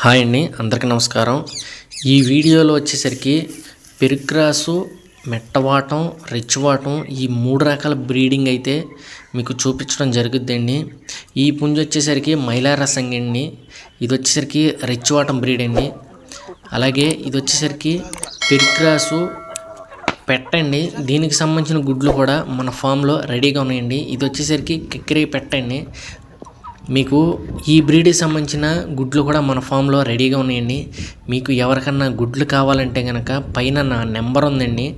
Hi అండి అందరికీ నమస్కారం. ఈ వీడియోలో వచ్చేసరికి పెరుగ్రాసు మెట్టవాటం రిచ్వాటం ఈ మూడు రకాల బ్రీడింగ్ అయితే మీకు చూపించడం జరుగుద్దండి. ఈ పుంజు వచ్చేసరికి మైలారసంగి అండి ఇది వచ్చేసరికి రిచ్వాటం బ్రీడ్ అండి. అలాగే ఇది వచ్చేసరికి పెరుగ్రాసు పెట్టండి దీనికి సంబంధించిన గుడ్లు కూడా మన ఫామ్లో రెడీగా ఉన్నాయండి. ఇది వచ్చేసరికి కిక్కిరి పెట్టండి మీకు ఈ బ్రీడ్కి సంబంధించిన గుడ్లు కూడా మన ఫామ్లో రెడీగా ఉన్నాయండి. మీకు ఎవరికన్నా గుడ్లు కావాలంటే కనుక పైన నా నెంబర్ ఉందండి.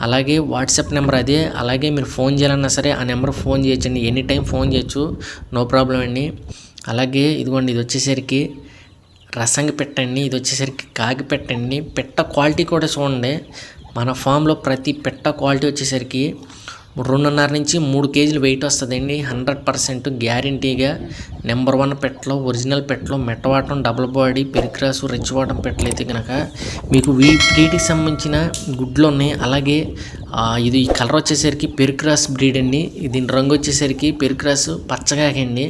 అలాగే వాట్సాప్ నెంబర్ అదే. అలాగే మీరు ఫోన్ చేయాలన్నా సరే ఆ నెంబర్ ఫోన్ చేయొచ్చండి. ఎనీ టైం ఫోన్ చేయొచ్చు. నో ప్రాబ్లం అండి. అలాగే ఇదిగోండి ఇది వచ్చేసరికి రసంగి పెట్టండి ఇది వచ్చేసరికి కాకి పెట్టండి పెట్ట క్వాలిటీ కూడా చూడండి. మన ఫామ్లో ప్రతి పెట్ట క్వాలిటీ వచ్చేసరికి రెండున్నర నుంచి మూడు కేజీలు వెయిట్ వస్తుందండి. హండ్రెడ్ పర్సెంట్ గ్యారంటీగా నెంబర్ వన్ పెట్టలో ఒరిజినల్ పెట్టలో మెట్టవాటం డబుల్ బాడీ పెరిక్రాసు రెచ్చివాటం పెట్టలైతే కనుక మీకు వీటికి సంబంధించిన గుడ్లు ఉన్నాయి అలాగే ఇది ఈ కలర్ వచ్చేసరికి పెరిక్రాస్ బ్రీడ్ అండి. దీని రంగు వచ్చేసరికి పెరిక్రాసు పచ్చగాకండి.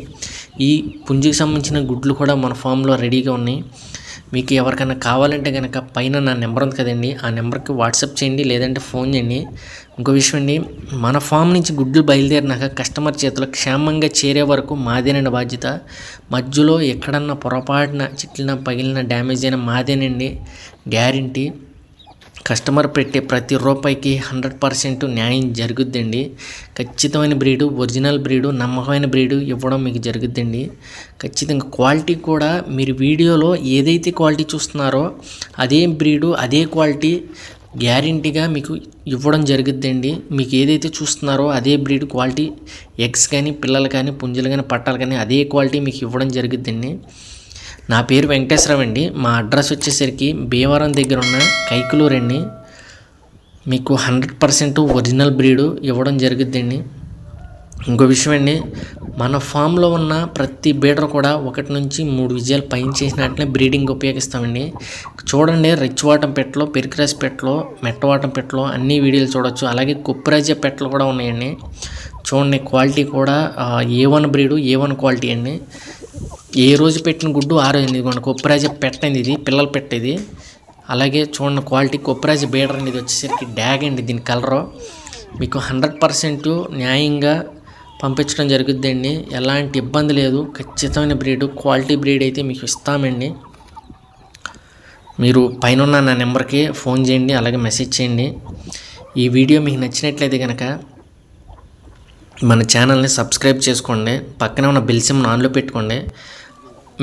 ఈ పుంజుకి సంబంధించిన గుడ్లు కూడా మన ఫామ్లో రెడీగా ఉన్నాయి. మీకు ఎవరికైనా కావాలంటే కనుక పైన నా నెంబర్ ఉంది కదండి ఆ నెంబర్కి వాట్సాప్ చేయండి లేదంటే ఫోన్ చేయండి. ఇంకో విషయం అండి మన ఫామ్ నుంచి గుడ్లు బయలుదేరినాక కస్టమర్ చేతిలో క్షేమంగా చేరే వరకు మాదేనండి బాధ్యత. మధ్యలో ఎక్కడన్నా పొరపాటున చిట్లిన పగిలిన డ్యామేజ్ అయినా మాదేనండి గ్యారంటీ. కస్టమర్ పెట్టే ప్రతి రూపాయికి హండ్రెడ్ పర్సెంట్ న్యాయం జరుగుద్దండి. ఖచ్చితమైన బ్రీడు ఒరిజినల్ బ్రీడు నమ్మకమైన బ్రీడు ఇవ్వడం మీకు జరుగుద్దండి. ఖచ్చితంగా క్వాలిటీ కూడా మీరు వీడియోలో ఏదైతే క్వాలిటీ చూస్తున్నారో అదే బ్రీడు అదే క్వాలిటీ గ్యారంటీగా మీకు ఇవ్వడం జరుగుద్దండి. మీకు ఏదైతే చూస్తున్నారో అదే బ్రీడ్ క్వాలిటీ ఎగ్స్ కానీ పిల్లలు కానీ పుంజులు కానీ పట్టాలు కానీ అదే క్వాలిటీ మీకు ఇవ్వడం జరుగుద్దండి. నా పేరు వెంకటేశ్వరరావు అండి. మా అడ్రస్ వచ్చేసరికి భీమవరం దగ్గర ఉన్న కైకులూరండి మీకు హండ్రెడ్ పర్సెంట్ ఒరిజినల్ బ్రీడు ఇవ్వడం జరుగుద్దండి. ఇంకో విషయం అండి మన ఫామ్లో ఉన్న ప్రతి బీడర్ కూడా ఒకటి నుంచి మూడు విజయాలు పైన చేసినట్లే బ్రీడింగ్ ఉపయోగిస్తామండి. చూడండి రెచ్చివాటం పెట్టలో పెరిక్రాస్ పెట్టలో మెట్టవాటం పెట్టలో అన్ని వీడియోలు చూడొచ్చు. అలాగే కుప్పరాజ్య పెట్టలు కూడా ఉన్నాయండి. చూడండి క్వాలిటీ కూడా A one breed A one quality అండి. ఏ రోజు పెట్టిన గుడ్డు ఆ రోజు ఇదిగోండి కొప్పరాజ పెట్టండి ఇది పిల్లలు పెట్టేది. అలాగే చూడండి క్వాలిటీ కొప్పరాజ బీడర్ అనేది వచ్చేసరికి డ్యాగ్ అండి దీని కలరు. మీకు హండ్రెడ్ పర్సెంట్ న్యాయంగా పంపించడం జరుగుద్దండి. ఎలాంటి ఇబ్బంది లేదు. ఖచ్చితమైన బ్రీడ్ క్వాలిటీ బ్రీడ్ అయితే మీకు ఇస్తామండి. మీరు పైన ఉన్న నా నెంబర్కి ఫోన్ చేయండి అలాగే మెసేజ్ చేయండి. ఈ వీడియో మీకు నచ్చినట్లయితే కనుక మన ఛానల్ని సబ్స్క్రైబ్ చేసుకోండి. పక్కనే ఉన్న బిల్ సిమ్ను ఆన్లో పెట్టుకోండి.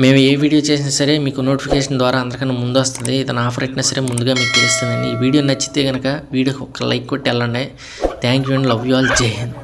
మేము ఏ వీడియో చేసినా సరే మీకు నోటిఫికేషన్ ద్వారా అందరికన్నా ముందు వస్తుంది. ఇతను ఆఫర్ పెట్టినా సరే ముందుగా మీకు తెలుస్తుందండి. ఈ వీడియో నచ్చితే కనుక వీడియోకి ఒక లైక్ కొట్టి వెళ్ళండి. Thank you and love you all. Jai Hind.